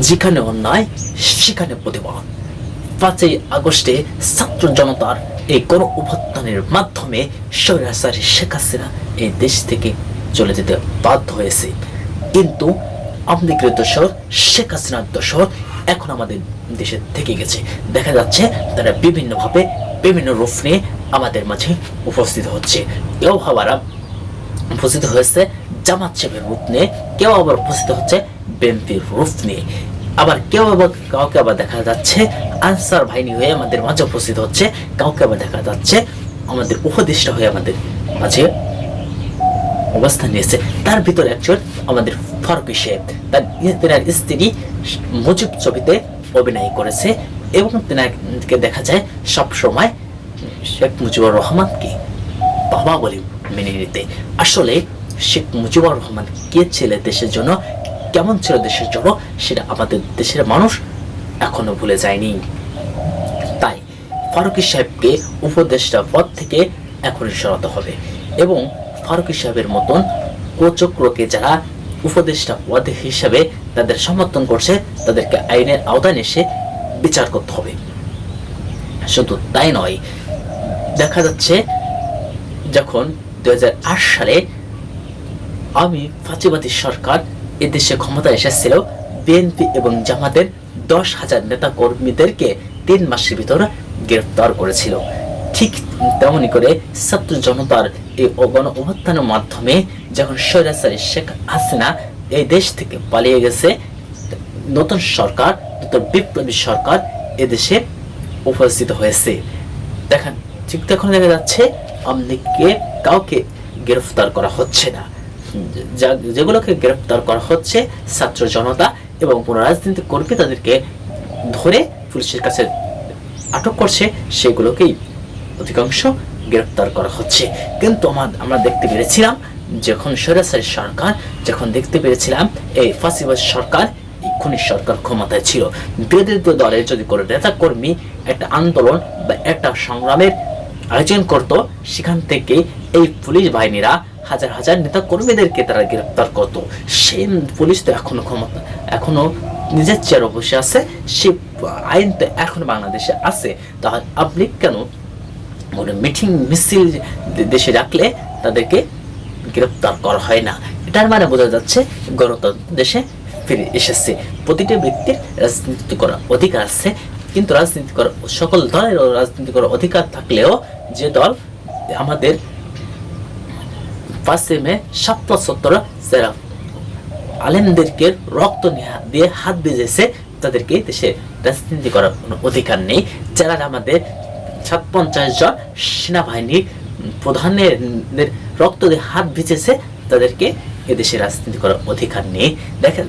যেখানে অন্যায়, সেখানে প্রতিবাদ। পাঁচই আগস্টে ছাত্র জনতার এই গণ অভ্যুত্থানের মাধ্যমে স্বৈরাচারী শেখ হাসিনা এই দেশ থেকে চলে যেতে বাধ্য হয়েছে। কিন্তু আমলিকের দোষর শেখ হাসিনার দোষর এখন আমাদের দেশে থেকে গেছে। দেখা যাচ্ছে তারা বিভিন্নভাবে বিভিন্ন রূপ নিয়ে আমাদের মাঝে উপস্থিত হচ্ছে। কেউ ভাবারা উপস্থিত হয়েছে জামাত রূপ নিয়ে কেউ আবার উপস্থিত হচ্ছে বিএনপির রূপ নিয়ে। আবার কেউ আবার কাউকে আবার দেখা যাচ্ছে, আনসার বাহিনী হয়ে আমাদের মাঝে উপস্থিত হচ্ছে, কাউকে আবার দেখা যাচ্ছে, আমাদের হয়ে আমাদের মাঝে নিয়েছে। তার ভিতরে একজন আমাদের তার স্ত্রী মুজিব ছবিতে অভিনয় করেছে এবং তেনাকে দেখা যায় সব সময় শেখ মুজিবুর রহমানকে বাবা বলে মেনে নিতে। আসলে শেখ মুজিবুর রহমান কে ছিল দেশের জন্য, কেমন ছিল দেশের জন্য সেটা আমাদের দেশের মানুষ এখনও ভুলে যায়নি। তাই ফারুকি সাহেবকে উপদেষ্টা পদ থেকে এখন সরাতে হবে এবং ফারুকি সাহেবের মতন কোচক্রকে যারা উপদেষ্টা পদ হিসাবে তাদের সমর্থন করছে, তাদেরকে আইনের আওতায় এসে বিচার করতে হবে। শুধু তাই নয়, দেখা যাচ্ছে যখন দুই হাজার আট সালে আমি ফাঁচিবাদী সরকার এদেশে ক্ষমতা এসেছিল বিএনপি এবং জামাতের দশ হাজার নেতা কর্মীদেরকে তিন মাসের ভিতর গ্রেফতার করেছিল। ঠিক তেমনি করে ছাত্র জনতার এই অগণ অভ্যুত্থানের মাধ্যমে যখন স্বৈরাচারী শেখ হাসিনা এই দেশ থেকে পালিয়ে গেছে, নতুন সরকার, নতুন বিপ্লবী সরকার এদেশে উপস্থিত হয়েছে। দেখেন, ঠিক তখন দেখা যাচ্ছে আমলিকে কাউকে গ্রেফতার করা হচ্ছে না। যেগুলোকে গ্রেফতার করা হচ্ছে, ছাত্র জনতা এবং কোন রাজনৈতিক কর্মী তাদেরকে ধরে পুলিশের কাছে আটক করছে, সেগুলোকেই অধিকাংশ গ্রেফতার করা হচ্ছে। কিন্তু আমার- দেখতে পেরেছিলাম, যখন সরাসরি সরকার, যখন দেখতে পেরেছিলাম, এই ফাঁসিবাদ সরকার, এই খুনি সরকার ক্ষমতায় ছিল। বিরোধী দলের যদি কোনো নেতা কর্মী একটা আন্দোলন বা একটা সংগ্রামের আয়োজন করত। সেখান থেকে এই পুলিশ বাহিনীরা হাজার হাজার নেতা কর্মীদেরকে তারা গ্রেপ্তার করত। সেই পুলিশ তো এখনও ক্ষমতা, এখনও নিজের চেয়ারে বসে আছে। সে আইন তো এখনও বাংলাদেশে আছে। তাহলে আপনি কেন কোনো মিটিং মিছিল দেশে রাখলে তাদেরকে গ্রেপ্তার করা হয় না? এটার মানে বোঝা যাচ্ছে গণতন্ত্র দেশে ফিরে এসেছে। প্রতিটি ব্যক্তির রাজনীতি করার অধিকার আছে। কিন্তু রাজনীতি করার সকল দলের রাজনীতি করার অধিকার থাকলেও যে দল আমাদের পাঁচই মে সপ্তাহ সত্তর যারা আলেমদেরকে রক্ত দিয়ে হাত বেজেছে তাদেরকে দেশে রাজনীতি করার কোনো অধিকার নেই। যারা আমাদের সাত পঞ্চাশ জন সেনাবাহিনীর প্রধানের রক্ত দিয়ে হাত ভিজেছে, তাদেরকে এদেশে রাজনীতি করার অধিকার নেই। দেখেন,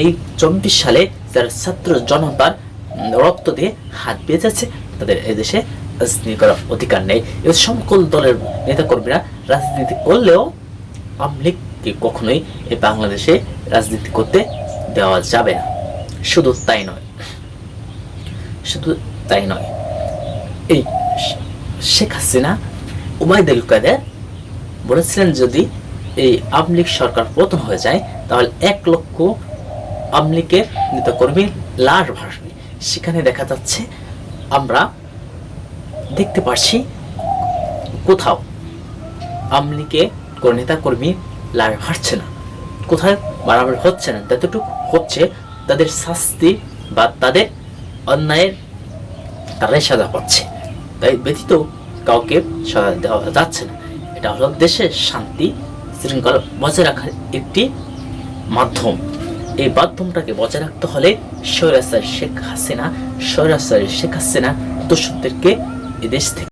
এই চব্বিশ সালে যারা ছাত্র জনতার রক্ত দিয়ে হাত বেজেছে তাদের এদেশে রাজনীতি করার অধিকার নেই। এবং সকল দলের নেতাকর্মীরা রাজনীতি করলেও আওয়ামী লীগকে কখনোই এই বাংলাদেশে রাজনীতি করতে দেওয়া যাবে না। শুধু তাই নয়, শুধু তাই নয়, এই শেখ হাসিনা উবায়দুল কাদের বলেছিলেন, যদি এই আওয়ামী লীগ সরকার পতন হয়ে যায়, তাহলে এক লক্ষ আওয়ামী লীগের নেতাকর্মীর লাশ ভাসবে। সেখানে দেখা যাচ্ছে আমরা দেখতে পাচ্ছি কোথাও কোনো নেতা কর্মী লাভ হাঁটছে না। কোথায় বাড়াবাড়ি হচ্ছে না। যতটুকু হচ্ছে তাদের শাস্তি বা তাদের অন্যায়ের তারাই সাজা পাচ্ছে। তাই ব্যতীত কাউকে সাজা দেওয়া যাচ্ছে না। এটা হলো দেশের শান্তি, শৃঙ্খলা বজায় রাখার একটি মাধ্যম। এই মাধ্যমটাকে বজায় রাখতে হলে স্বৈরাচার শেখ হাসিনা স্বৈরাচার শেখ হাসিনা দোষদেরকে এদেশ থেকে